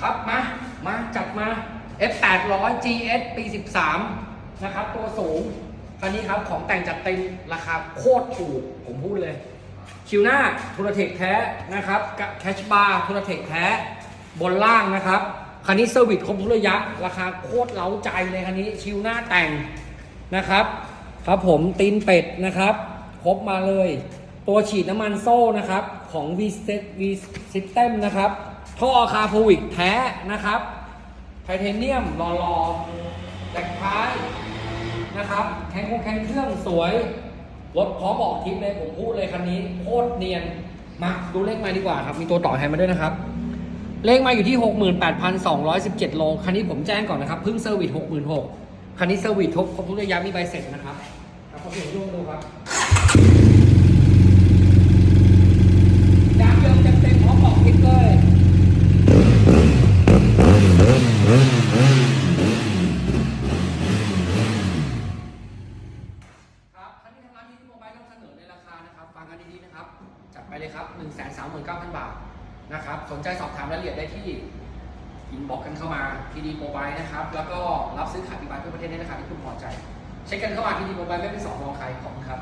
ครับมา มาจัดมา F 8 0 0 GS ปี 13 นะครับ ตัวสูง คันนี้ครับของแต่งจัดเต็มราคาโคตรถูก ผมพูดเลย คิวหน้าทูรเทคแท้นะครับกับแคชบาร์ทูรเทคแท้ บนล่างนะครับ คันนี้เซอร์วิสครบทุกระยะ ราคาโคตรเล้าใจเลยคันนี้ชิวหน้าแต่งนะครับ ครับผมตีนเป็ดนะครับ ครบมาเลย ตัวฉีดน้ำมันโซ่นะครับ ของ V System นะครับ ท่อคาโพวิกแท้นะครับไทเทเนียมหล่อๆแต่งท้ายนะครับแข็งคงแข็งเครื่องสวยรถพร้อมออกทริปเลยผมพูดเลยคันนี้โคตรเนียนมาดูเลขมาดีกว่าครับ มีตัวต่อแทนมาด้วยนะครับ เลขมาอยู่ที่ 68,217 โล คันนี้ผมแจ้งก่อนนะครับเพิ่งเซอร์วิส66,000คันนี้เซอร์วิสครบครบทุกระยะมีใบเสร็จนะครับครับผมเดี๋ยวดูดูครับยางเยิมเต็มๆพร้อมออกทริปเลย ครับคันนี้ทางร้านที่โมบายต้องเสนอในราคานะครับ ฟังกันดีๆนะครับ จัดไปเลยครับ 1 3 9 0 0 0 บาทนะครับ สนใจสอบถามรายละเอียดได้ที่อินบ็อกกันเข้ามาพีดีโมบายนะครับ แล้วก็รับซื้อขายปีบายทั่วประเทศในราคาที่คุณพอใจ เช็คกันเข้ามาพีดีโมบายไม่เป็นสองรองใครขอบคุณครับ